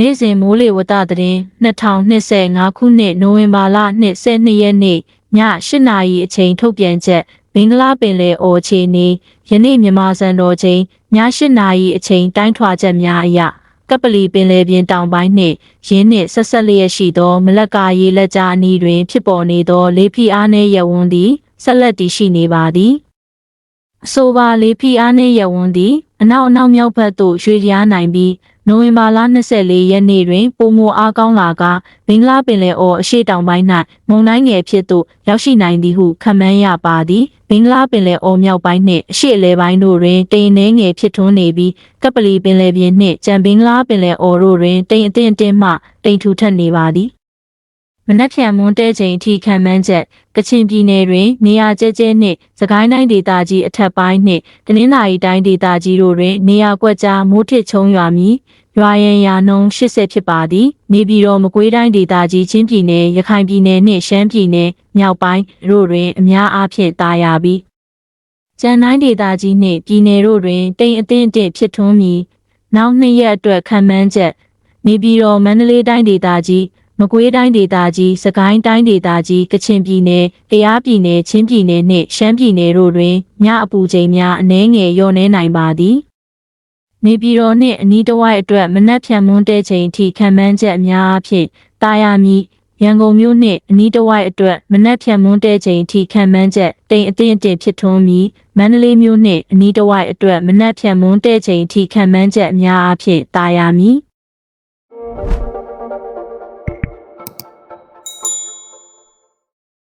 နေ့စဉ်မိုးလေဝသသတင်း2025ခုနှစ်နိုဝင်ဘာလ22ရက်နေ့ည8နာရီအချိန်ထုတ်ပြန်ချက်ဘင်္ဂလားပင်လယ်အော်အခြေအနေယနေ့မြန်မာစံတော်ချိန်ည8နာရီအချိန်တိုင်းထွာချက်များအရကပလီပင်လယ်ပြင်တောင်ပိုင်းနှင့်ရင်းနှင့်ဆက်ဆက်လျက်ရှိသော မလက္ကာရေလက်ကြားအနီးတွင် ဖြစ်ပေါ်နေသောလေဖိအားနည်းရဝန်းသည်ဆက်လက်တည်ရှိနေပါသည်အဆိုပါလေးဖီအားနှင့်ရဝန်းသည်အနောက်အနောက်မြောက်ဘက်သို့ရွှေ့လျားနိုင်ပြီး နိုဝင်ဘာလ24ရက်နေ့တွင်ပုံမအားကောင်းလာကဘင်္ဂလားပင်လယ်အော်အရှေ့တောင်ပိုင်း၌မုန်တိုင်းငယ်ဖြစ်သို့ရောက်ရှိနိုင်သည်ဟုခန့်မှန်းရပါသည်ဘင်္ဂလားပင်လယ်အော်မြောက်ပိုင်းနှင့်အရှေ့အလယ်ပိုင်းတို့တွင်တိမ်နှဲငယ်ဖြစ်ထွန်းနေပြီးကပလီပင်လယ်ပြင်နှင့်ကြံဘင်္ဂလားပင်လယ်အော်တို့တွင်တိမ်အထင်အတင်းမှတိမ်ထူထပ်နေပါသည် မနက်ဖြန်မွန်းတဲချိန်အထိခံမှန်းချက်ကချင်ပြည်နယ်တွင် နေရာကျဲကျဲနှင့်စကိုင်းတိုင်းဒေသကြီးအထက်ပိုင်းနှင့်တနင်္သာရီတိုင်းဒေသကြီးတို့တွင် နေရာကွက်ကြားမိုးထစ်ချုံရွာမည်ရွာရန်ရာနှုန်း80ဖြစ်ပါသည်နေပြည်တော်မကွေးတိုင်းဒေသကြီးချင်းပြည်နယ်ရခိုင်ပြည်နယ်နှင့်ရှမ်းပြည်နယ်မြောက်ပိုင်းတို့တွင်အများအားဖြင့်တာယာပြီးကျန်တိုင်းဒေသကြီးနှင့်ပြည်နယ်တို့တွင်တိမ်အထင်အင့်ဖြစ်ထွန်းမည်နောက်နှစ်ရက်အတွက်ခံမှန်းချက်နေပြည်တော်မန္တလေးတိုင်းဒေသကြီး မကွေးတိုင်းဒေသကြီးစကိုင်းတိုင်းဒေသကြီးကချင်ပြည်နယ်ကယားပြည်နယ်ချင်းပြည်နယ်နှင့်ရှမ်းပြည်နယ်တို့တွင်ညအပူချိန်များအနည်းငယ်လျော့နည်းနိုင်ပါသည်နေပြည်တော်နှင့်အနီးတစ်ဝိုက်အတွက်မနက်ဖြန်မွန်းတဲချိန်အထိခံမှန်းချက်အများအဖြစ်တာယာမီရန်ကုန်မြို့နှင့်အနီးတစ်ဝိုက်အတွက်မနက်ဖြန်မွန်းတဲချိန်အထိခံမှန်းချက်တိမ်အထင်အတင်ဖြစ်ထွန်းပြီးမန္တလေးမြို့နှင့်အနီးတစ်ဝိုက်အတွက်မနက်ဖြန်မွန်းတဲချိန်အထိခံမှန်းချက်အများအဖြစ်တာယာမီ